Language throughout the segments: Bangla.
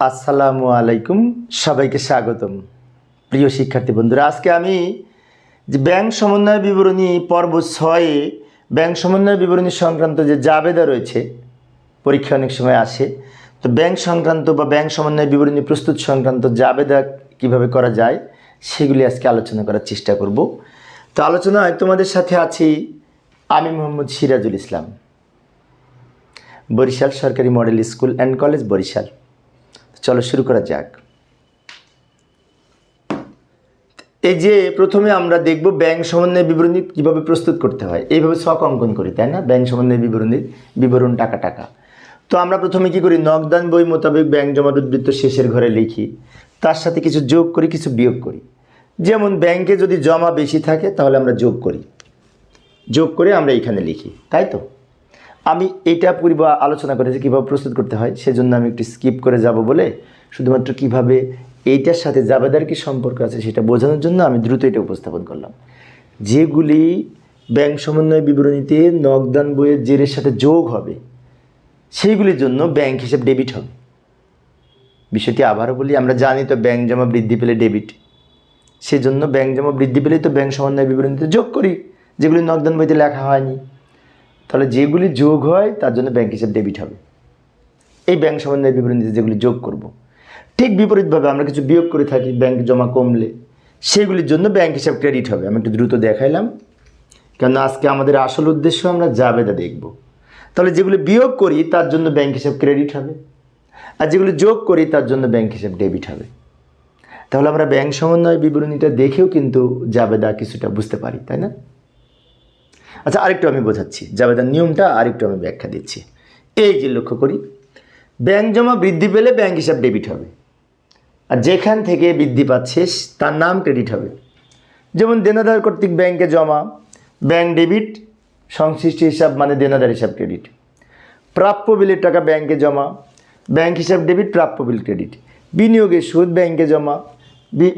আসসালামু আলাইকুম, সবাইকে স্বাগতম। প্রিয় শিক্ষার্থী বন্ধুরা, আজকে আমি যে ব্যাংক সমন্বয় বিবরণী পর্ব ছয়ে, ব্যাংক সমন্বয় বিবরণী সংক্রান্ত যে জাবেদা রয়েছে, পরীক্ষা অনেক সময় আসে। তো ব্যাংক সংক্রান্ত বা ব্যাংক সমন্বয় বিবরণী প্রস্তুত সংক্রান্ত জাবেদা কীভাবে করা যায়, সেগুলি আজকে আলোচনা করার চেষ্টা করব। তো আলোচনায় তোমাদের সাথে আছি আমি মোহাম্মদ সিরাজুল ইসলাম, বরিশাল সরকারি model school and college Barishal. চলো শুরু করা যাক। এই যে প্রথমে আমরা দেখব ব্যাংক সমন্বয় বিবরণী কীভাবে প্রস্তুত করতে হয়। এইভাবে শখ অঙ্কন করি, তাই না? ব্যাংক সমন্বয় বিবরণীর বিবরণ টাকা টাকা। তো আমরা প্রথমে কি করি? নগদান বই মোতাবেক ব্যাংক জমার উদ্বৃত্ত শেষের ঘরে লিখি। তার সাথে কিছু যোগ করি, কিছু বিয়োগ করি। যেমন ব্যাংকে যদি জমা বেশি থাকে, তাহলে আমরা যোগ করি। যোগ করে আমরা এখানে লিখি, তাই তো? আমি এটা পূর্ব আলোচনা করেছি, কীভাবে প্রস্তুত করতে হয়, সেজন্য আমি একটু স্কিপ করে যাব বলে শুধুমাত্র কীভাবে এইটার সাথে জাবেদার কি সম্পর্ক আছে সেটা বোঝানোর জন্য আমি দ্রুত এটা উপস্থাপন করলাম। যেগুলি ব্যাংক সমন্বয় বিবরণীতে নগদান বইয়ের জেরের সাথে যোগ হবে, সেইগুলির জন্য ব্যাংক হিসেব ডেবিট হবে। বিষয়টি আবারও বলি, আমরা জানি তো ব্যাংক জমা বৃদ্ধি পেলে ডেবিট, সেজন্য ব্যাংক জমা বৃদ্ধি পেলেই তো ব্যাংক সমন্বয় বিবরণীতে যোগ করি, যেগুলি নগদান বইতে লেখা হয়নি। তাহলে যেগুলি যোগ হয়, তার জন্য ব্যাংক হিসাব ডেবিট হবে। এই ব্যাংক সমন্বয় বিবরণীতে যেগুলি যোগ করব। ঠিক বিপরীতভাবে আমরা কিছু বিয়োগ করে থাকি ব্যাংক জমা কমলে, সেগুলির জন্য ব্যাংক হিসাব ক্রেডিট হবে। আমি একটু দ্রুত দেখাইলাম। কেন আজকে আমাদের আসল উদ্দেশ্য আমরা জাবেদা দেখব। তাহলে যেগুলি বিয়োগ করি, তার জন্য ব্যাংক হিসাব ক্রেডিট হবে। আর যেগুলি যোগ করি, তার জন্য ব্যাংক হিসাব ডেবিট হবে। তাহলে আমরা ব্যাংক সমন্বয় বিবরণীটা দেখেও কিন্তু জাবেদা কিছুটা বুঝতে পারি, তাই না? আচ্ছা আরেকটু আমি বোঝাচ্ছি। জাবেদার নিয়মটা আরেকটু আমি ব্যাখ্যা দিচ্ছি। এই যে লক্ষ্য করি, ব্যাংক জমা বৃদ্ধি পেলে ব্যাংক হিসাব ডেবিট হবে। আর যেখান থেকে বৃদ্ধি পাচ্ছে, তার নাম ক্রেডিট হবে। যেমন দেনাদার কর্তৃক ব্যাংকে জমা, ব্যাংক ডেবিট, সংশ্লিষ্ট হিসাব মানে দেনাদার হিসাব ক্রেডিট। প্রাপ্য বিলের টাকা ব্যাংকে জমা, ব্যাংক হিসাব ডেবিট, প্রাপ্য বিল ক্রেডিট। বিনিয়োগের সুদ ব্যাংকে জমা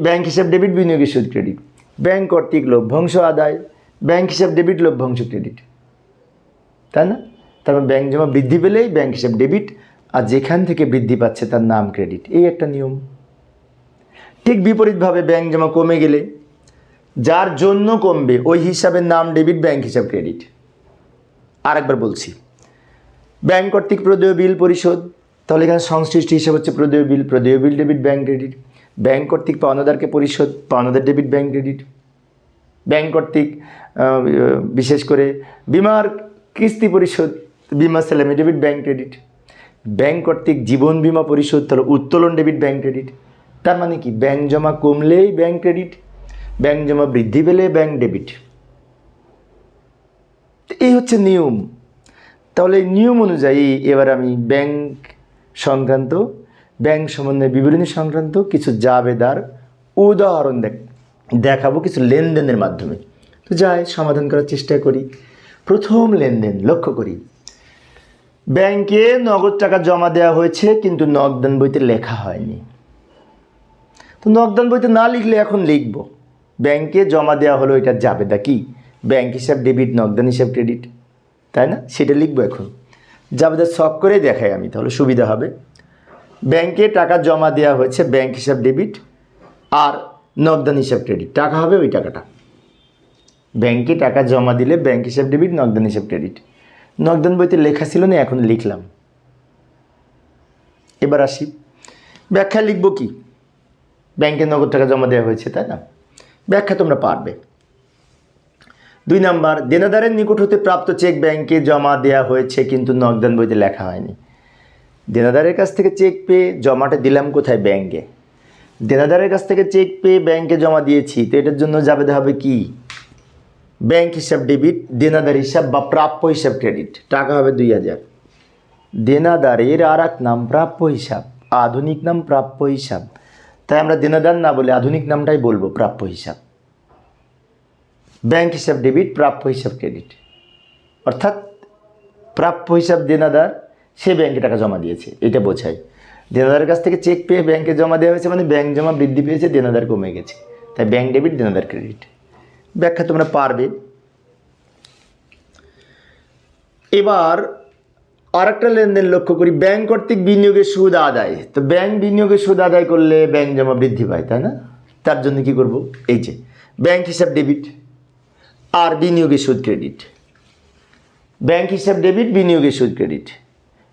ব্যাংক হিসাব ডেবিট, বিনিয়োগের সুদ ক্রেডিট। ব্যাংক কর্তৃক লভ্যাংশ আদায় ব্যাংক হিসাব ডেবিট লভ্যাংশ ক্রেডিট তাই না? তারপর ব্যাংক জমা বৃদ্ধি পেলেই ব্যাংক হিসাব ডেবিট আর যেখান থেকে বৃদ্ধি পাচ্ছে তার নাম ক্রেডিট এই একটা নিয়ম। ঠিক বিপরীতভাবে ব্যাংক জমা কমে গেলে যার জন্য কমবে, ওই হিসাবের নাম ডেবিট ব্যাংক হিসাব ক্রেডিট আরেকবার বলছি, ব্যাংক কর্তৃক প্রদেয় বিল পরিশোধ, তাহলে এখানে সংশ্লিষ্ট হিসাব হচ্ছে প্রদেয় bill প্রদেয় bill debit bank credit bank কর্তৃক পাওনাদারকে পরিশোধ, পাওনাদার ডেবিট ব্যাংক ক্রেডিট ব্যাংক কর্তৃক বিশেষ করে বিমার কিস্তি পরিশোধ, বিমা সেলামি ডেবিট ব্যাংক ক্রেডিট। ব্যাংক কর্তৃক জীবন বিমা পরিশোধ তাহলে উত্তোলন ডেবিট ব্যাংক ক্রেডিট। তার মানে কি? ব্যাংক জমা কমলেই ব্যাংক ক্রেডিট, ব্যাংক জমা বৃদ্ধি পেলে ব্যাংক ডেবিট। এই হচ্ছে নিয়ম। তাহলে নিয়ম অনুযায়ী এবার আমি ব্যাংক সংক্রান্ত, ব্যাংক সম্বন্ধে বিবরণী সংক্রান্ত কিছু জাবেদার উদাহরণ দেখ দেখাবো কিছু লেনদেনের মাধ্যমে। তো যাই, সমাধান করার চেষ্টা করি। প্রথম লেনদেন লক্ষ্য করি। ব্যাংকে নগদ টাকা জমা দেওয়া হয়েছে, কিন্তু নগদান বইতে লেখা হয়নি। তো নগদান বইতে না লিখলে এখন লিখব। ব্যাংকে জমা দেওয়া হলো, এটা জাবেদা কি? ব্যাংক হিসাব, ডেবিট, নগদান হিসাব, ক্রেডিট। তাই না? সেটা লিখব এখন। জাবেদা সব করে দেখাই আমি, তাহলে সুবিধা হবে। ব্যাংকে টাকা জমা দেওয়া হয়েছে, ব্যাংক হিসাব, ডেবিট। আর নগদান হিসাব ক্রেডিট টাকা হবে ওই টাকাটা। ব্যাংকে টাকা জমা দিলে ব্যাংক হিসাব ডেবিট নগদান হিসাব ক্রেডিট নগদান বইতে লেখা ছিল না, এখন লিখলাম। এবার আসি। ব্যাখ্যা লিখব কি? ব্যাংকে নগদ টাকা জমা দেওয়া হয়েছে, তাই না? ব্যাখ্যা তোমরা পারবে। দুই নাম্বার, দেনাদারের নিকট হতে প্রাপ্ত চেক ব্যাংকে জমা দেওয়া হয়েছে, কিন্তু নগদান বইতে লেখা হয়নি। দেনাদারের কাছ থেকে চেক পেয়ে জমাটা দিলাম কোথায়? ব্যাংকে। দেনাদারের কাছ থেকে চেক পেয়ে ব্যাংকে জমা দিয়েছি, তো এটার জন্য যাবে হবে কি? ব্যাংক হিসাব ডেবিট, দেনাদার হিসাব বা প্রাপ্য হিসাব ক্রেডিট। টাকা হবে দুই হাজার। দেনাদারের আর এক নাম প্রাপ্য হিসাব, আধুনিক নাম প্রাপ্য হিসাব। তাই আমরা দেনাদার না বলে আধুনিক নামটাই বলব, প্রাপ্য হিসাব। ব্যাংক হিসাব ডেবিট, প্রাপ্য হিসাব ক্রেডিট। অর্থাৎ প্রাপ্য হিসাব দেনাদার, সে ব্যাংকে টাকা জমা দিয়েছে, এটা বোঝায়। দেনাদারের কাছ থেকে চেক পেয়ে ব্যাংকে জমা দেওয়া হয়েছে মানে ব্যাংক জমা বৃদ্ধি পেয়েছে, দেনাদার কমে গেছে। তাই ব্যাংক ডেবিট দেনাদার ক্রেডিট ব্যাখ্যা তোমরা পারবে। এবার আর একটা লেনদেন লক্ষ্য করি। ব্যাংক কর্তৃক বিনিয়োগের সুদ আদায়। তো ব্যাংক বিনিয়োগের সুদ আদায় করলে ব্যাংক জমা বৃদ্ধি পায়, তাই না? তার জন্য কি করব? এই যে ব্যাংক হিসাব ডেবিট আর বিনিয়োগের সুদ ক্রেডিট ব্যাংক হিসাব ডেবিট বিনিয়োগের সুদ ক্রেডিট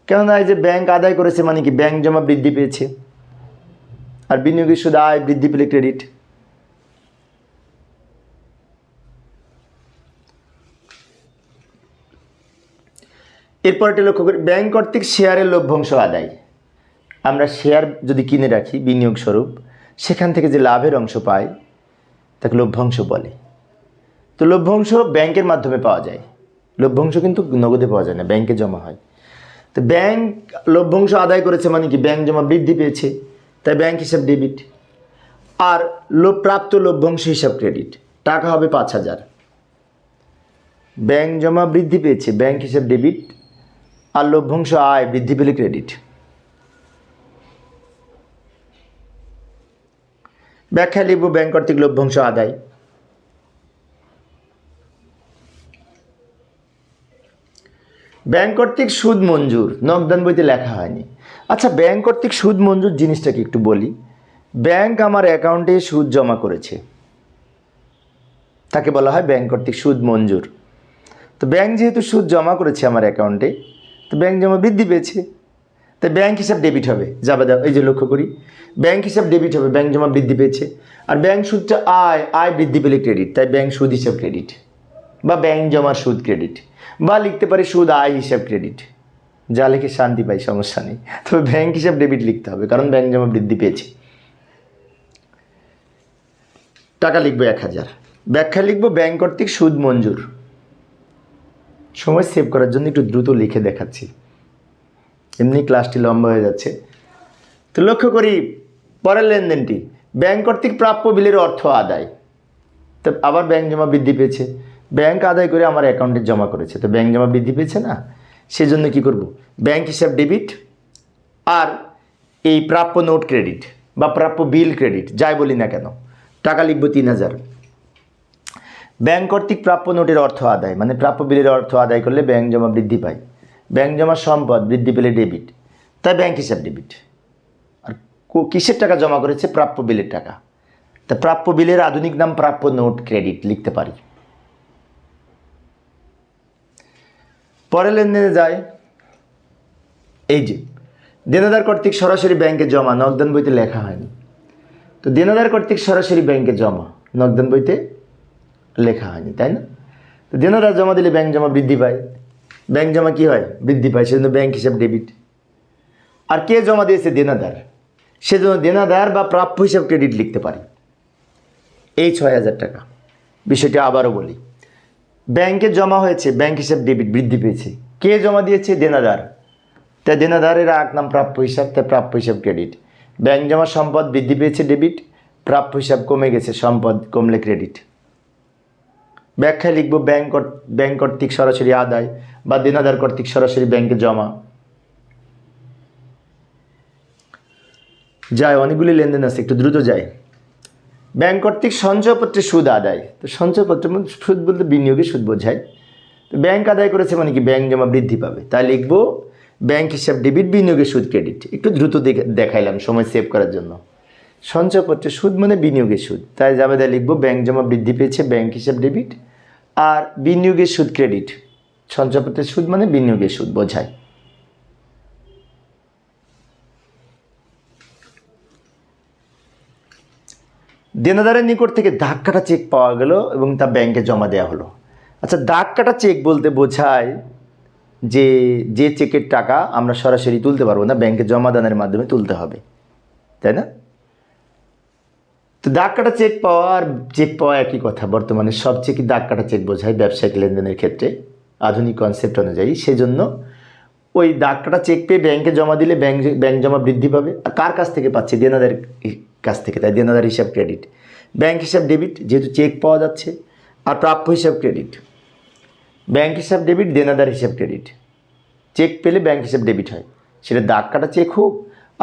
কেননা এই যে ব্যাংক আদায় করেছে মানে কি ব্যাংক জমা বৃদ্ধি পেয়েছে। আর বিনিয়োগের সুদ আয় বৃদ্ধি পেলে ক্রেডিট এরপর এটা লক্ষ্য করি ব্যাংক কর্তৃক শেয়ারের লভ্যাংশ আদায়। আমরা শেয়ার যদি কিনে রাখি, বিনিয়োগ স্বরূপ, সেখান থেকে যে লাভের অংশ পাই, তাকে লভ্যাংশ বলে। তো লভ্যাংশ ব্যাংকের মাধ্যমে পাওয়া যায়। লভ্যাংশ কিন্তু নগদে পাওয়া যায় না ব্যাংকে জমা হয়। তো ব্যাংক লভ্যাংশ আদায় করেছে মানে কি? ব্যাংক জমা বৃদ্ধি পেয়েছে, তাই ব্যাংক হিসাব ডেবিট আর প্রাপ্ত লভ্যাংশ হিসাব ক্রেডিট টাকা হবে পাঁচ হাজার। ব্যাংক জমা বৃদ্ধি পেয়েছে, ব্যাংক হিসাব ডেবিট আর লভ্যাংশ আয় বৃদ্ধি পেলে ক্রেডিট ব্যাখ্যা লিখব, ব্যাংক কর্তৃক লভ্যাংশ আদায়। ব্যাংক কর্তৃক সুদ মঞ্জুর নগদান বইতে লেখা হয়নি। আচ্ছা ব্যাংক কর্তৃক সুদ মঞ্জুর জিনিসটাকে একটু বলি। ব্যাংক আমার অ্যাকাউন্টে সুদ জমা করেছে। তাকে বলা হয় ব্যাংক কর্তৃক সুদ মঞ্জুর। তো ব্যাংক যেহেতু সুদ জমা করেছে আমার অ্যাকাউন্টে, তো ব্যাংক জমা বৃদ্ধি পেয়েছে। তাই ব্যাংক হিসাব ডেবিট হবে, যাবে এই যে লক্ষ্য করি। ব্যাংক হিসাব ডেবিট হবে, ব্যাংক জমা বৃদ্ধি পেয়েছে। আর ব্যাংক সুদটা আয় আয় বৃদ্ধি পেলে ক্রেডিট, তাই ব্যাংক সুদ হিসাব ক্রেডিট। বা ব্যাংক জমার সুদ ক্রেডিট বা লিখতে পারি সুদ আয় হিসাব ক্রেডিট যা লিখে শান্তি পাই, সমস্যা নেই। তবে ব্যাংক হিসাব ডেবিট লিখতে হবে, কারণ ব্যাংক জমা বৃদ্ধি পেয়েছে। টাকা লিখব এক হাজার। ব্যাখ্যা লিখব ব্যাংক কর্তৃক সুদ মঞ্জুর। সময় সেভ করার জন্য একটু দ্রুত লিখে দেখাচ্ছি। এমনি ক্লাসটি লম্বা হয়ে যাচ্ছে। তো লক্ষ্য করি, পরের লেনদেনটি। ব্যাংক কর্তৃক প্রাপ্য বিলের অর্থ আদায়। তো আবার ব্যাংক জমা বৃদ্ধি পেয়েছে। ব্যাংক আদায় করে আমার অ্যাকাউন্টে জমা করেছে। তো ব্যাংক জমা বৃদ্ধি পেয়েছে না? সেজন্য কি করব? ব্যাংক হিসাব ডেবিট আর এই প্রাপ্য নোট ক্রেডিট বা প্রাপ্য বিল ক্রেডিট, যাই বলি না কেন, টাকা লিখব তিন হাজার। ব্যাংক কর্তৃক প্রাপ্য নোটের অর্থ আদায় মানে প্রাপ্য বিলের অর্থ আদায় করলে ব্যাংক জমা বৃদ্ধি পায়। ব্যাংক জমা সম্পদ বৃদ্ধি পেলে ডেবিট, তাই ব্যাংক হিসাব ডেবিট। আর কিসের টাকা জমা করেছে? প্রাপ্য বিলের টাকা। তা প্রাপ্য বিলের আধুনিক নাম প্রাপ্য নোট ক্রেডিট লিখতে পারি। পরে লেনদেনে যায়। এই যে, দেনাদার কর্তৃক সরাসরি ব্যাংকে জমা, নগদান বইতে লেখা হয়নি। তো দেনাদার কর্তৃক সরাসরি ব্যাংকে জমা, নগদান বইতে লেখা হয়নি, তাই না? তো দেনাদার জমা দিলে ব্যাংক জমা বৃদ্ধি পায়। ব্যাংক জমা কি হয়? বৃদ্ধি পায়, সেজন্য ব্যাংক হিসাব ডেবিট আর কে জমা দিয়েছে? দেনাদার। সেজন্য দেনাদার বা প্রাপ্য হিসাব ক্রেডিট লিখতে পারি। এই ছয় হাজার টাকা। বিষয়টি আবারও বলি। ব্যাংকে জমা হয়েছে, ব্যাংক হিসাব ডেবিট বৃদ্ধি পেয়েছে। কে জমা দিয়েছে? দেনাদার। তাই দেনাদারের এক নাম প্রাপ্য হিসাব তাই প্রাপ্য হিসাব ক্রেডিট ব্যাংক জমা সম্পদ বৃদ্ধি পেয়েছে ডেবিট প্রাপ্য হিসাব কমে গেছে, সম্পদ কমলে ক্রেডিট ব্যাখ্যায় লিখব, ব্যাংক ব্যাংক কর্তৃক সরাসরি আদায় বা দেনাদার কর্তৃক সরাসরি ব্যাংকে জমা। যায়, অনেকগুলি লেনদেন আছে, একটু দ্রুত যায়। ব্যাংক কর্তৃক সঞ্চয়পত্রের সুদ আদায়। তো সঞ্চয়পত্র মধ্যে সুদ বলতে বিনিয়োগে সুদ বোঝায়। তো ব্যাংক আদায় করেছে মানে কি? ব্যাংক জমা বৃদ্ধি পাবে। তাই লিখব, ব্যাংক হিসাব ডেবিট বিনিয়োগের সুদ, ক্রেডিট। একটু দ্রুত দেখাইলাম সময় সেভ করার জন্য। সঞ্চয়পত্রের সুদ মানে বিনিয়োগের সুদ। তাই জাবেদা লিখব, ব্যাংক জমা বৃদ্ধি পেয়েছে, ব্যাংক হিসাব ডেবিট। আর বিনিয়োগের সুদ, ক্রেডিট। সঞ্চয়পত্রের সুদ মানে বিনিয়োগের সুদ বোঝায়। দেনাদারের নিকট থেকে দাগ কাটা চেক পাওয়া গেল এবং তা ব্যাংকে জমা দেওয়া হলো। আচ্ছা দাগ কাটা চেক বলতে বোঝায় যে যে চেকের টাকা আমরা সরাসরি তুলতে পারব না, ব্যাংকে জমা দানের মাধ্যমে তুলতে হবে, তাই না? তো দাগ কাটা চেক পাওয়া আর চেক পাওয়া একই কথা। বর্তমানে সব চেকই দাগ কাটা চেক বোঝায় ব্যবসায়িক লেনদেনের ক্ষেত্রে, আধুনিক কনসেপ্ট অনুযায়ী। সেজন্য ওই দাগ কাটা চেক পেয়ে ব্যাংকে জমা দিলে ব্যাংক ব্যাংক জমা বৃদ্ধি পাবে। আর কার কাছ থেকে পাচ্ছে? দেনাদার কাছ থেকে, তাই দেনাদার হিসাব ক্রেডিট ব্যাংক হিসাব ডেবিট যেহেতু চেক পাওয়া যাচ্ছে, আর প্রাপ্য হিসাব ক্রেডিট ব্যাংক হিসাব ডেবিট দেনাদার হিসাব ক্রেডিট চেক পেলে ব্যাংক হিসাব ডেবিট হয়। সেটা দাগ কাটা চেক হোক,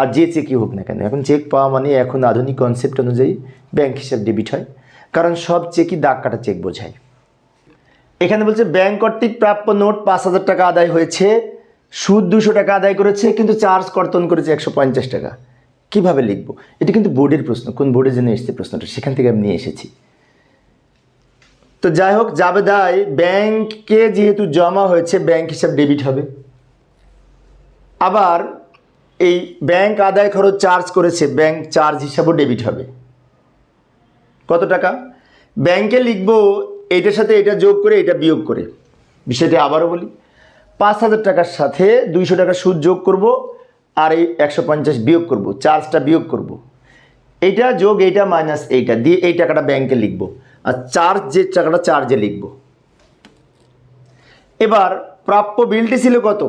আর যে চেকই হোক না কেন, এখন চেক পাওয়া মানে এখন আধুনিক কনসেপ্ট অনুযায়ী ব্যাংক হিসাব ডেবিট হয়, কারণ সব চেকই দাগ কাটা চেক বোঝায়। এখানে বলছে ব্যাংক কর্তৃক প্রাপ্য নোট পাঁচ হাজার টাকা আদায় হয়েছে, সুদ দুশো টাকা আদায় করেছে, কিন্তু চার্জ কর্তন করেছে একশো পঞ্চাশ টাকা। কীভাবে লিখব? এটা কিন্তু বোর্ডের প্রশ্ন, কোন বোর্ডের জন্য এসেছে প্রশ্নটা, সেখান থেকে আমি নিয়ে এসেছি। তো যাই হোক, জাবেদায় ব্যাংকে যেহেতু জমা হয়েছে, ব্যাংক হিসাব ডেবিট হবে। আবার এই ব্যাংক আদায় খরচ চার্জ করেছে, ব্যাংক চার্জ হিসাবেও ডেবিট হবে। কত টাকা? ব্যাংকে লিখব এটার সাথে এটা যোগ করে, এটা বিয়োগ করে। বিষয়টি আবারও বলি, পাঁচ হাজার টাকার সাথে দুইশো টাকা সুদ যোগ করব আর এই একশো পঞ্চাশ বিয়োগ করব, চার্জটা বিয়োগ করব। এইটা যোগ এইটা মাইনাস এইটা, দিয়ে এই টাকাটা ব্যাংকে লিখব। আর চার্জ যে টাকাটা চার্জে লিখব। এবার প্রাপ্য বিলটি ছিল কত?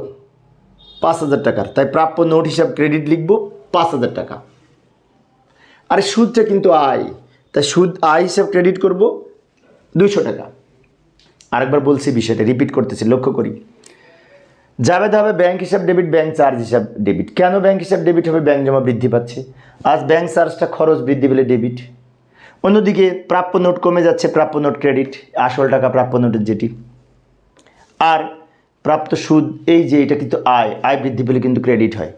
পাঁচ হাজার টাকার। তাই প্রাপ্য নোট হিসাব ক্রেডিট লিখব, পাঁচ হাজার টাকা। আর সুদটা কিন্তু আয় তাই সুদ আয় হিসাব ক্রেডিট করব দুশো টাকা। আরেকবার বলছি বিষয়টা রিপিট করতেছি, লক্ষ্য করি। যাবে হবে ব্যাংক হিসাব ডেবিট ব্যাংক চার্জ হিসাব ডেবিট কেন ব্যাংক হিসাব ডেবিট হবে? ব্যাংক জমা বৃদ্ধি পাচ্ছে। আজ ব্যাংক চার্জটা খরচ বৃদ্ধি পেলে ডেবিট অন্যদিকে প্রাপ্য নোট কমে যাচ্ছে, প্রাপ্য নোট ক্রেডিট আসল টাকা প্রাপ্য নোটের যেটি। আর প্রাপ্ত সুদ, এই যে এটা কিন্তু আয় আয় বৃদ্ধি পেলে কিন্তু ক্রেডিট হয়।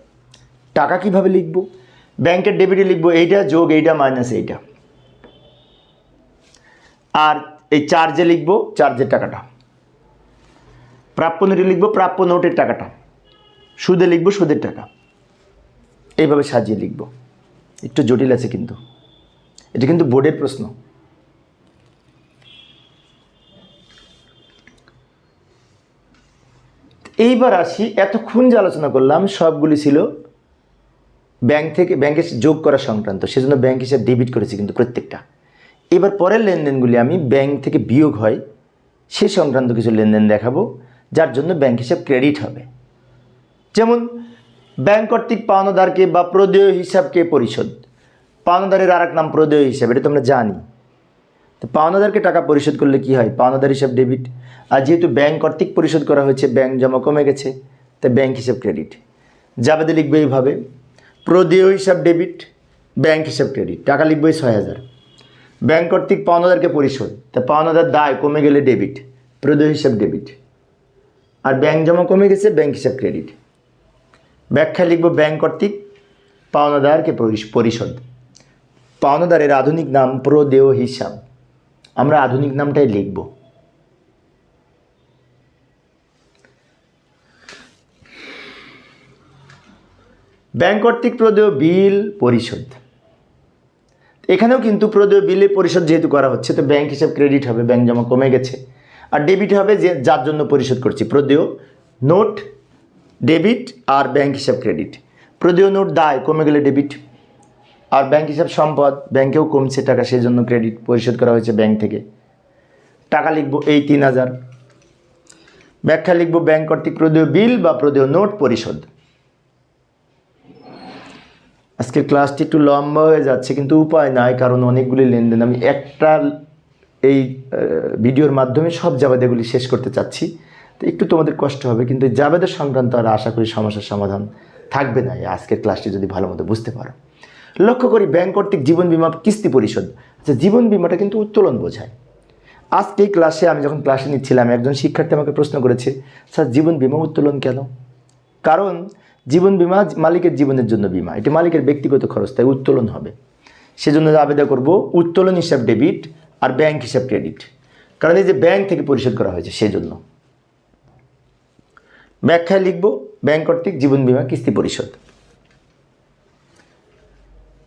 টাকা কীভাবে লিখব? ব্যাংকের ডেবিটে লিখব, এইটা যোগ, এইটা মাইনাস এইটা। আর এই চার্জে লিখব চার্জের টাকাটা। প্রাপ্য নোটে লিখব, প্রাপ্য নোটের টাকাটা। সুদে লিখব, সুদের টাকা। এইভাবে সাজিয়ে লিখব। একটু জটিল আছে কিন্তু। এটা কিন্তু বোর্ডের প্রশ্ন। এইবার আসি, এতক্ষণ যে আলোচনা করলাম, সবগুলি ছিল ব্যাংক থেকে, ব্যাংকে যোগ করা সংক্রান্ত। সেজন্য ব্যাংক হিসাব ডেবিট করেছি কিন্তু প্রত্যেকটা। এবার পরের লেনদেনগুলি আমি ব্যাংক থেকে বিয়োগ হয়, সে সংক্রান্ত কিছু লেনদেন দেখাবো। যার জন্য ব্যাংক হিসাব ক্রেডিট হবে। যেমন, ব্যাংক কর্তৃক পাওনাদারকে বা প্রদেয় হিসাবকে পরিশোধ। পাওনাদারের আর এক নাম প্রদেয় হিসাব, এটা তোমরা জানি। তো পাওনাদারকে টাকা পরিশোধ করলে কি হয়? পাওনাদার হিসাব ডেবিট। আর যেহেতু ব্যাংক কর্তৃক পরিশোধ করা হয়েছে, ব্যাংক জমা কমে গেছে, তাই ব্যাংক হিসাব ক্রেডিট। জাবেদে লিখবে এইভাবে, প্রদেয় হিসাব ডেবিট, ব্যাংক হিসাব ক্রেডিট। টাকা লিখবে ছয় হাজার। ব্যাংক কর্তৃক পাওনাদারকে পরিশোধ, তা পাওনাদার দায় কমে গেলে ডেবিট, প্রদেয় হিসাব ডেবিট। আর ব্যাংক জমা কমে গেছে ব্যাংক হিসাব ক্রেডিট ব্যাখ্যা লিখব ব্যাংক কর্তৃক, পাওনাদারকে পরিশ- পরিশোধ। পাওনাদারের আধুনিক নাম প্রদেয় হিসাব। আমরা আধুনিক নামটাই লিখব। ব্যাংক কর্তৃক প্রদেয় বিল পরিশোধ। এখানেও কিন্তু প্রদেয় বিলে পরিশোধ যেহেতু করা হচ্ছে, তো ব্যাংক হিসাব ক্রেডিট হবে ব্যাংক জমা কমে গেছে। আর ডেবিট হবে যে, যার জন্য পরিশোধ করছি। প্রদেয় নোট ডেবিট আর ব্যাংক হিসাব ক্রেডিট প্রদেয় নোট দায়, কমে গেলে ডেবিট আর ব্যাংক হিসাব সম্পদ ব্যাংকেও কমছে টাকা সেই জন্য ক্রেডিট পরিশোধ করা হয়েছে ব্যাংক থেকে। টাকা লিখব এই তিন হাজার। ব্যাখ্যা লিখব ব্যাংক কর্তৃক প্রদেয় বিল বা প্রদেয় নোট পরিশোধ। আজকের ক্লাসটি একটু লম্বা হয়ে যাচ্ছে, কিন্তু উপায় নাই, কারণ অনেকগুলি লেনদেন। আমি একটা এই ভিডিওর মাধ্যমে সব জাবেদাগুলি শেষ করতে চাচ্ছি। তো একটু তোমাদের কষ্ট হবে, কিন্তু এই জাবেদের সংক্রান্ত আর আশা করি সমস্যার সমাধান থাকবে না। এই আজকের ক্লাসটি যদি ভালো মতো বুঝতে পারো। লক্ষ্য করি ব্যাংক কর্তৃক জীবন বিমা কিস্তি পরিশোধ। আচ্ছা জীবন বিমাটা কিন্তু উত্তোলন বোঝায়। আজকে এই ক্লাসে আমি যখন ক্লাসে নিচ্ছিলাম, একজন শিক্ষার্থী আমাকে প্রশ্ন করেছে, স্যার, জীবন বিমা উত্তোলন কেন? কারণ জীবন বিমা মালিকের জীবনের জন্য বিমা। এটি মালিকের ব্যক্তিগত খরচ, তাই উত্তোলন হবে। সেজন্য আবেদন করব, উত্তোলন হিসাব ডেবিট আর ব্যাংক হিসাব ক্রেডিট কারণ এই যে ব্যাংক থেকে পরিশোধ করা হয়েছে সেজন্য। ব্যাখ্যায় লিখব ব্যাংক কর্তৃক জীবন বিমা কিস্তি পরিশোধ।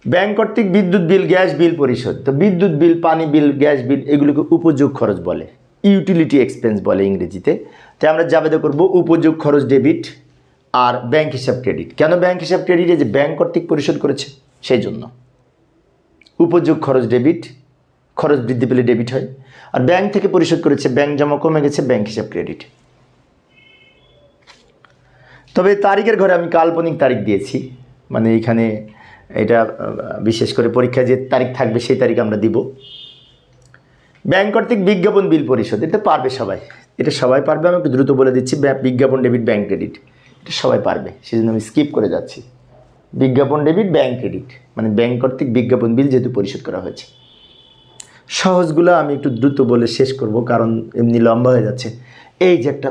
ব্যাংক কর্তৃক বিদ্যুৎ বিল, গ্যাস বিল পরিশোধ। তো বিদ্যুৎ বিল, পানি বিল, গ্যাস বিল, এগুলোকে উপযোগ খরচ বলে। ইউটিলিটি এক্সপেন্স বলে ইংরেজিতে। তাই আমরা জাবেদা করব উপযোগ খরচ ডেবিট আর ব্যাংক হিসাব ক্রেডিট কেন ব্যাংক হিসাব ক্রেডিট যে ব্যাংক কর্তৃক পরিশোধ করেছে? সেই জন্য উপযোগ খরচ ডেবিট খরচ বৃদ্ধি পেলে ডেবিট হয়। আর ব্যাংক থেকে পরিশোধ করেছে ব্যাংক জমা কমে গেছে ব্যাংক হিসাব ক্রেডিট তবে তারিখের ঘরে আমি কাল্পনিক তারিখ দিয়েছি। মানে এখানে এটা বিশেষ করে পরীক্ষায় যে তারিখ থাকবে সেই তারিখ আমরা দিব। ব্যাংক কর্তৃক বিজ্ঞাপন বিল পরিশোধ, এটা পারবে সবাই। এটা সবাই পারবে, আমি একটু দ্রুত বলে দিচ্ছি বিজ্ঞাপন ডেবিট ব্যাংক ক্রেডিট এটা সবাই পারবে, সেজন্য আমি স্কিপ করে যাচ্ছি। বিজ্ঞাপন ডেবিট ব্যাংক ক্রেডিট মানে ব্যাংক কর্তৃক বিজ্ঞাপন বিল যেহেতু পরিশোধ করা হয়েছে। সহজগুলো আমি একটু দ্রুত বলে শেষ করব, কারণ এমনি লম্বা হয়ে যাচ্ছে। এই যে একটা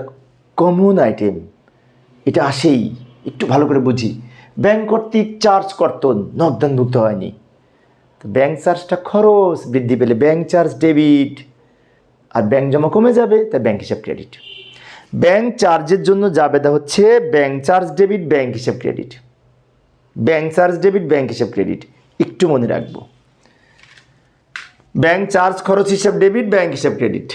কমন আইটেম এটা আসেই, একটু ভালো করে বুঝি। ব্যাংক কর্তৃক চার্জ কর্তন, নগদানভুক্ত হয়নি। তো ব্যাংক চার্জটা খরচ, বৃদ্ধি পেলে ব্যাংক চার্জ ডেবিট আর ব্যাংক জমা কমে যাবে, তাই ব্যাংক হিসাব ক্রেডিট ব্যাংক চার্জের জন্য যাবে জাবেদা হচ্ছে, ব্যাংক চার্জ ডেবিট ব্যাংক হিসাব credit bank charge debit bank হিসাব ক্রেডিট একটু মনে রাখব। ব্যাংক চার্জ খরচ হিসাব ডেবিট, ব্যাংক হিসাব ক্রেডিট।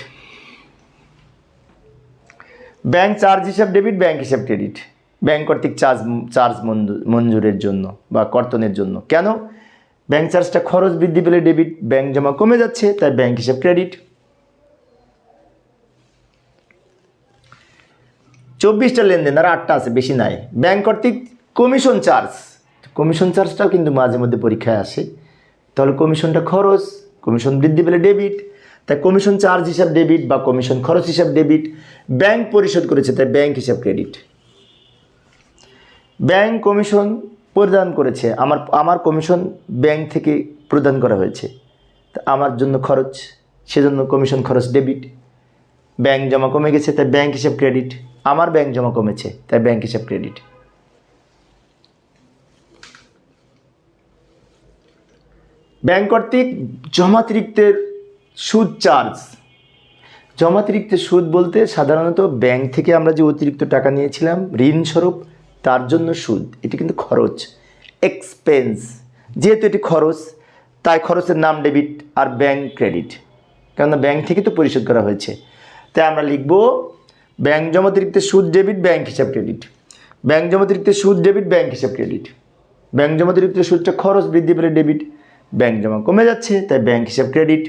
ব্যাংক চার্জ হিসাব ডেবিট, ব্যাংক হিসাব ক্রেডিট। ব্যাংক কর্তৃক চার্জ চার্জ মঞ্জু- মঞ্জুরের জন্য বা কর্তনের জন্য। কেন? ব্যাংক চার্জটা খরচ বৃদ্ধি পেলে ডেবিট, ব্যাংক জমা কমে যাচ্ছে, তাই ব্যাংক হিসাব ক্রেডিট। চব্বিশটা লেনদেন, আর আটটা আছে, বেশি নাই। ব্যাংক কর্তৃক কমিশন চার্জ। কমিশন চার্জটাও কিন্তু মাঝে মধ্যে পরীক্ষায় আসে। তাহলে কমিশনটা খরচ কমিশন বৃদ্ধি পেলে ডেবিট তাই কমিশন চার্জ হিসাব ডেবিট বা কমিশন খরচ হিসাব ডেবিট ব্যাংক পরিশোধ করেছে, তাই ব্যাংক হিসাব ক্রেডিট ব্যাংক কমিশন প্রদান করেছে, আমার আমার কমিশন ব্যাংক থেকে প্রদান করা হয়েছে। তা আমার জন্য খরচ, সেজন্য কমিশন খরচ ডেবিট ব্যাংক জমা কমে গেছে, তাই ব্যাংক হিসাব ক্রেডিট আমার ব্যাংক জমা কমেছে, তাই ব্যাংক হিসাব ক্রেডিট ব্যাংক কর্তৃক জমাতিরিক্তের সুদ চার্জ জমাতিরিক্তের সুদ বলতে সাধারণত ব্যাংক থেকে আমরা যে অতিরিক্ত টাকা নিয়েছিলাম, ঋণ স্বরূপ, তার জন্য সুদ। এটি কিন্তু খরচ এক্সপেন্স যেহেতু এটি খরচ, তাই খরচের নাম ডেবিট আর ব্যাংক ক্রেডিট কেননা ব্যাংক থেকে তো পরিশোধ করা হয়েছে। তাই আমরা লিখব ব্যাংক জমাতিরিক্ত সুদ ডেবিট ব্যাংক হিসাব ক্রেডিট ব্যাংক জমাতিরিক্ত সুদ ডেবিট ব্যাংক হিসাব ক্রেডিট ব্যাংক জমাতিরিক্ত সুদটা খরচ বৃদ্ধি পেলে ডেবিট ব্যাংক জমা কমে যাচ্ছে, তাই ব্যাংক হিসাব ক্রেডিট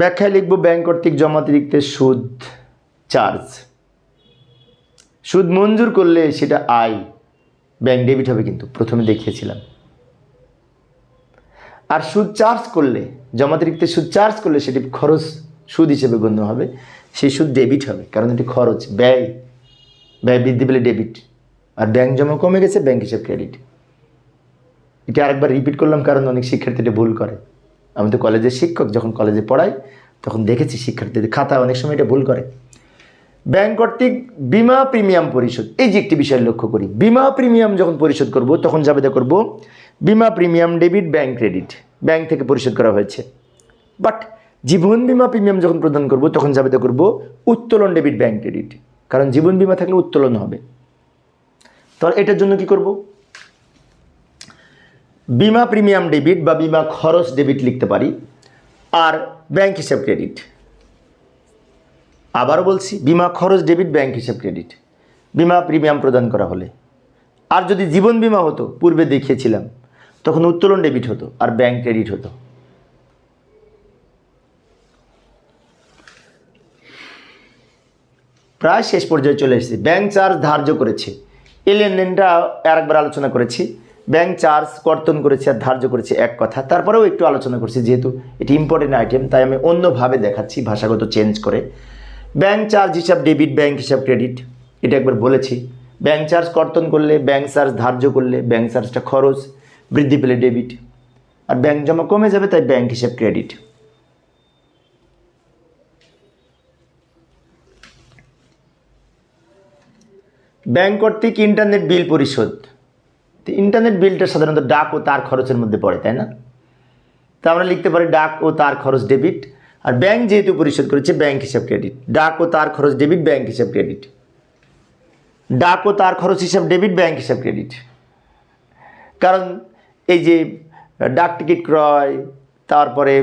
ব্যাখ্যায় লিখব ব্যাংক কর্তৃক জমাতিরিক্তের সুদ চার্জ সুদ মঞ্জুর করলে সেটা আয়। ব্যাংক ডেবিট হবে কিন্তু, প্রথমে দেখিয়েছিলাম। আর সুদ চার্জ করলে জমাতিরিক্তের সুদ চার্জ করলে সেটি খরচ সুদ হিসেবে গণ্য হবে। সেই সুদ ডেবিট হবে, কারণ এটি খরচ, ব্যয়। ব্যয় বৃদ্ধি পেলে ডেবিট আর ব্যাংক জমা কমে গেছে, ব্যাংক হিসেব ক্রেডিট এটা আরেকবার রিপিট করলাম কারণ অনেক শিক্ষার্থী এটা ভুল করে। আমি তো কলেজের শিক্ষক, যখন কলেজে পড়াই, তখন দেখেছি শিক্ষার্থীদের খাতা অনেক সময় এটা ভুল করে। ব্যাংক কর্তৃক বিমা প্রিমিয়াম পরিশোধ। এই যে একটি বিষয় লক্ষ্য করি, বিমা প্রিমিয়াম যখন পরিশোধ করব, তখন জাবেদা করব? বিমা premium debit bank credit. Bank থেকে পরিশোধ করা হয়েছে। বাট জীবন বিমা প্রিমিয়াম যখন প্রদান করব, তখন জাবেদা করব উত্তোলন ডেবিট ব্যাংক ক্রেডিট। কারণ জীবন বিমা থাকলে উত্তোলন হবে। তাহলে এটার জন্য কি করব? বিমা প্রিমিয়াম ডেবিট বা বিমা খরচ ডেবিট লিখতে পারি, আর ব্যাংক হিসাব ক্রেডিট। আবারও বলছি, বিমা খরচ ডেবিট, ব্যাংক হিসাব ক্রেডিট। বিমা প্রিমিয়াম প্রদান করা হলে। আর যদি জীবন বিমা হতো, পূর্বে দেখিয়েছিলাম, তখন উত্তোলন ডেবিট হতো আর ব্যাংক ক্রেডিট হতো। প্রায় শেষ পর্যায়ে চলে এসেছি। ব্যাংক চার্জ ধার্য করেছে। এই লেনদেনটা আরেকবার আলোচনা করেছি। ব্যাংক চার্জ কর্তন করেছে আর ধার্য করেছে এক কথা। তারপরেও একটু আলোচনা করছি, যেহেতু এটি ইম্পর্টেন্ট আইটেম তাই আমি অন্যভাবে দেখাচ্ছি, ভাষাগত চেঞ্জ করে। ব্যাংক চার্জ হিসাব ডেবিট ব্যাংক হিসাব ক্রেডিট এটা একবার বলেছি। ব্যাংক চার্জ কর্তন করলে, ব্যাংক চার্জ ধার্য করলে, ব্যাংক চার্জটা খরচ, বৃদ্ধি পেলে ডেবিট আর ব্যাংক জমা কমে যাবে, তাই ব্যাংক হিসাব ক্রেডিট ব্যাংক কর্তৃক ইন্টারনেট বিল পরিশোধ। তো ইন্টারনেট বিলটা সাধারণত ডাক ও তার খরচের মধ্যে পড়ে, তাই না? তো আমরা লিখতে পারি ডাক ও তার খরচ ডেবিট আর ব্যাংক যেহেতু পরিশোধ করেছে ব্যাংক হিসাব ক্রেডিট ডাক ও তার খরচ ডেবিট ব্যাংক হিসাব ক্রেডিট ডাক ও তার খরচ হিসাব ডেবিট ব্যাংক হিসাব ক্রেডিট কারণ এই যে ডাক টিকিট ক্রয়, তারপরে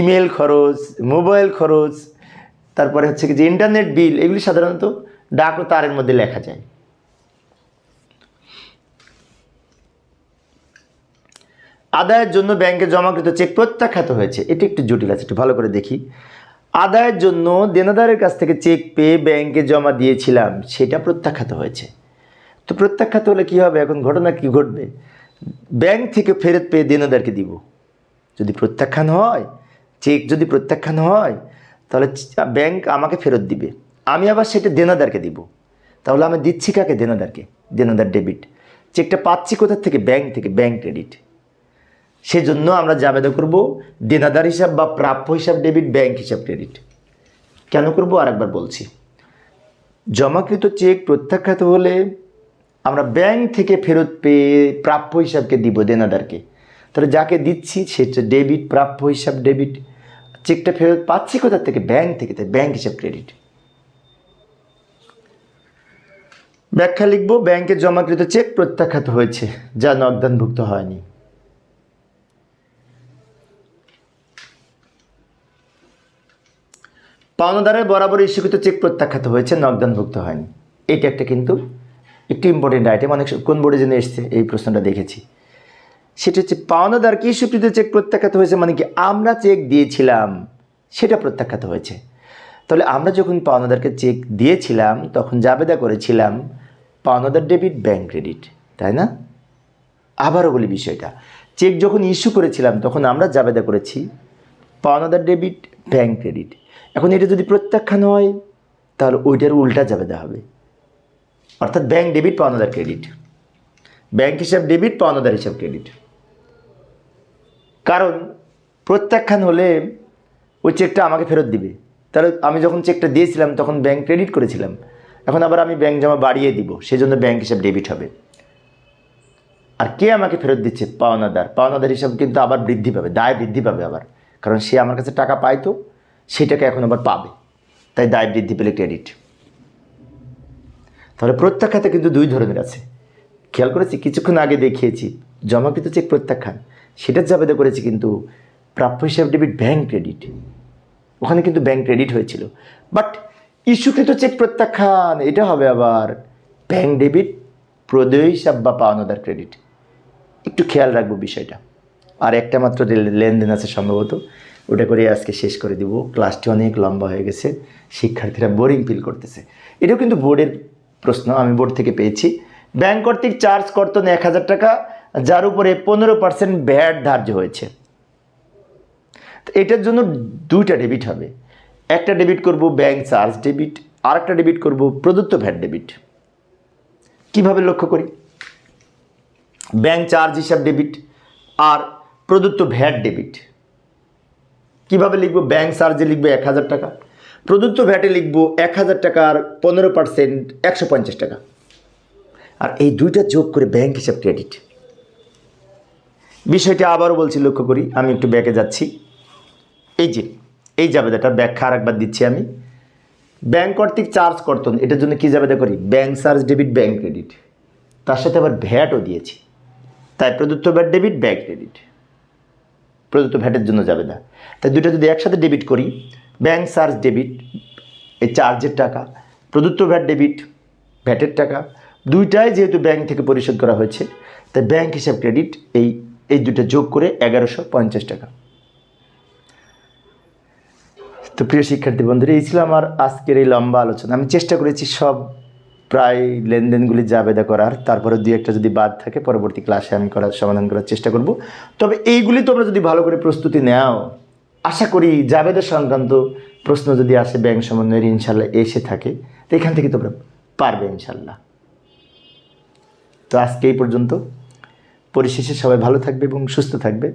ইমেল খরচ মোবাইল খরচ, তারপরে হচ্ছে কি যে ইন্টারনেট বিল এগুলি সাধারণত ডাক ও তারের মধ্যে লেখা যায়। আদায়ের জন্য ব্যাংকে জমাকৃত চেক প্রত্যাখ্যাত হয়েছে। এটি একটু জটিল আছে, একটু ভালো করে দেখি। আদায়ের জন্য দেনাদারের কাছ থেকে চেক পেয়ে ব্যাংকে জমা দিয়েছিলাম, সেটা প্রত্যাখ্যাত হয়েছে। তো প্রত্যাখ্যাত হলে কী হবে? এখন ঘটনা কি ঘটবে? ব্যাংক থেকে ফেরত পেয়ে দেনাদারকে দিব। যদি প্রত্যাখ্যান হয়, চেক যদি প্রত্যাখ্যান হয়, তাহলে ব্যাংক আমাকে ফেরত দিবে। আমি আবার সেটা দেনাদারকে দিব। তাহলে আমি দিচ্ছি কাকে? দেনাদারকে। দেনাদার ডেবিট। চেকটা পাচ্ছি কোথার থেকে? ব্যাংক থেকে, ব্যাংক ক্রেডিট। সেজন্য আমরা জাবেদা করব, দেনাদার হিসাব বা প্রাপ্য হিসাব ডেবিট, ব্যাংক হিসাব ক্রেডিট। কেন করব? আরেকবার বলছি। জমাকৃত চেক প্রত্যাখ্যাত হলে আমরা ব্যাংক থেকে ফেরত পেয়ে প্রাপ্য হিসাবকে দিব দেনাদারকে। তাহলে যাকে দিচ্ছি সেটা ডেবিট, প্রাপ্য হিসাব, ডেবিট। চেকটা ফেরত পাচ্ছি কোথা থেকে? ব্যাংক থেকে, তাই ব্যাংক হিসাব ক্রেডিট। ব্যাখ্যা লিখব, ব্যাংকে জমাকৃত চেক প্রত্যাখ্যাত হয়েছে, যা নগদানভুক্ত হয়নি। পাওনাদারের বরাবর ইস্যুকৃত চেক প্রত্যাখ্যাত হয়েছে নগদানভুক্ত হয়নি। এটা একটা কিন্তু একটি ইম্পর্টেন্ট আইটেম অনেক কোন বোর্ডে জন্য এসছে, এই প্রশ্নটা দেখেছি। সেটা হচ্ছে পাওনাদারকে ইস্যুকৃত চেক প্রত্যাখ্যাত হয়েছে মানে কি আমরা চেক দিয়েছিলাম, সেটা প্রত্যাখ্যাত হয়েছে। তাহলে আমরা যখন পাওনাদারকে চেক দিয়েছিলাম, তখন জাবেদা করেছিলাম পাওনাদার ডেবিট, ব্যাংক ক্রেডিট, তাই না? আবারও বলি বিষয়টা, চেক যখন ইস্যু করেছিলাম, তখন আমরা জাবেদা করেছি পাওনাদার ডেবিট, ব্যাংক ক্রেডিট। এখন এটা যদি প্রত্যাখ্যান হয়, তাহলে ওইটার উল্টা জাবেদা হবে। অর্থাৎ ব্যাংক ডেবিট পাওনাদার ক্রেডিট ব্যাংক হিসাব ডেবিট পাওনাদার হিসাব ক্রেডিট কারণ প্রত্যাখ্যান হলে ওই চেকটা আমাকে ফেরত দিবে। তাহলে আমি যখন চেকটা দিয়েছিলাম, তখন ব্যাংক ক্রেডিট করেছিলাম। এখন আবার আমি ব্যাংক জমা বাড়িয়ে দিব, সেজন্য ব্যাংক হিসাব ডেবিট হবে। আর কে আমাকে ফেরত দিচ্ছে? পাওনাদার পাওনাদার হিসাব কিন্তু আবার বৃদ্ধি পাবে, দায় বৃদ্ধি পাবে আবার। কারণ সে আমার কাছে টাকা পাইতো সেটাকে এখন আবার পাবে। তাই দায় বৃদ্ধি পেলে ক্রেডিট। তাহলে প্রত্যাখ্যাতে কিন্তু দুই ধরনের আছে। খেয়াল করেছি, কিছুক্ষণ আগে দেখিয়েছি, জমাকৃত চেক প্রত্যাখ্যান। সেটার জাবেদা করেছি কিন্তু প্রাপ্য হিসাব ডেবিট ব্যাংক ক্রেডিট। ওখানে কিন্তু ব্যাংক ক্রেডিট হয়েছিল। বাট ইস্যুকৃত চেক প্রত্যাখ্যান, এটা হবে আবার ব্যাংক ডেবিট, প্রদেয় হিসাব বা পাওনাদার ক্রেডিট। একটু খেয়াল রাখব বিষয়টা। আর একটা মাত্র লেনদেন আছে সম্ভবত। ওটা করে আজকে শেষ করে দিব। ক্লাসটি অনেক লম্বা হয়ে গেছে, শিক্ষার্থীরা বোরিং ফিল করতেছে। এটাও কিন্তু বোর্ডের প্রশ্ন, আমি বোর্ড থেকে পেয়েছি। ব্যাংক কর্তৃক চার্জ কর্তন এক হাজার টাকা, যার উপরে পনেরো পার্সেন্ট ভ্যাট ধার্য হয়েছে। এটার জন্য দুইটা ডেবিট হবে। একটা ডেবিট করব ব্যাংক চার্জ ডেবিট আর একটা ডেবিট করব প্রদত্ত ভ্যাট ডেবিট কীভাবে লক্ষ্য করি? ব্যাংক চার্জ হিসাব ডেবিট আর প্রদত্ত ভ্যাট ডেবিট কীভাবে লিখব? ব্যাংক চার্জে লিখব এক হাজার টাকা। প্রদত্ত ভ্যাটে লিখব এক হাজার টাকার পনেরো পার্সেন্ট একশো পঞ্চাশ টাকা। আর এই দুইটা যোগ করে ব্যাংক হিসাব ক্রেডিট বিষয়টা আবারও বলছি, লক্ষ্য করি, আমি একটু ব্যাকে যাচ্ছি। এই যে, এই জাবেদাটা ব্যাখ্যা আর একবার দিচ্ছি আমি। ব্যাংক কর্তৃক চার্জ কর্তন, এটার জন্য কী জাবেদা করি? Bank charge debit bank credit তার সাথে আবার ভ্যাটও দিয়েছি। তাই প্রদত্ত ভ্যাট ডেবিট ব্যাংক ক্রেডিট প্রদত্ত ভ্যাটের জন্য যাবে না। তাই দুটো যদি একসাথে ডেবিট করি, ব্যাংক চার্জ ডেবিট, এই চার্জের টাকা, প্রদত্ত ভ্যাট ডেবিট, ভ্যাটের টাকা, দুইটাই যেহেতু ব্যাংক থেকে পরিশোধ করা হয়েছে, তাই ব্যাংক হিসাব ক্রেডিট এই এই দুটো যোগ করে এগারোশো পঞ্চাশ টাকা। তো প্রিয় শিক্ষার্থী বন্ধুরা, এই ছিল আমার আজকের এই লম্বা আলোচনা। আমি চেষ্টা করেছি সব প্রায় লেনদেনগুলি জাবেদা করার, তারপরে দুই একটা যদি বাদ থাকে, পরবর্তী ক্লাসে আমি করার সমাধান করার চেষ্টা করব। তবে এইগুলি তোমরা যদি ভালো করে প্রস্তুতি নাও, আশা করি জাবেদা সংক্রান্ত প্রশ্ন যদি আসে ব্যাংক সমন্বয়ের ইনশাল্লাহ এসে থাকে। তো এখান থেকে তোমরা পারবে ইনশাল্লাহ তো আজকে এই পর্যন্ত। পরিশেষে সবাই ভালো থাকবে এবং সুস্থ থাকবে।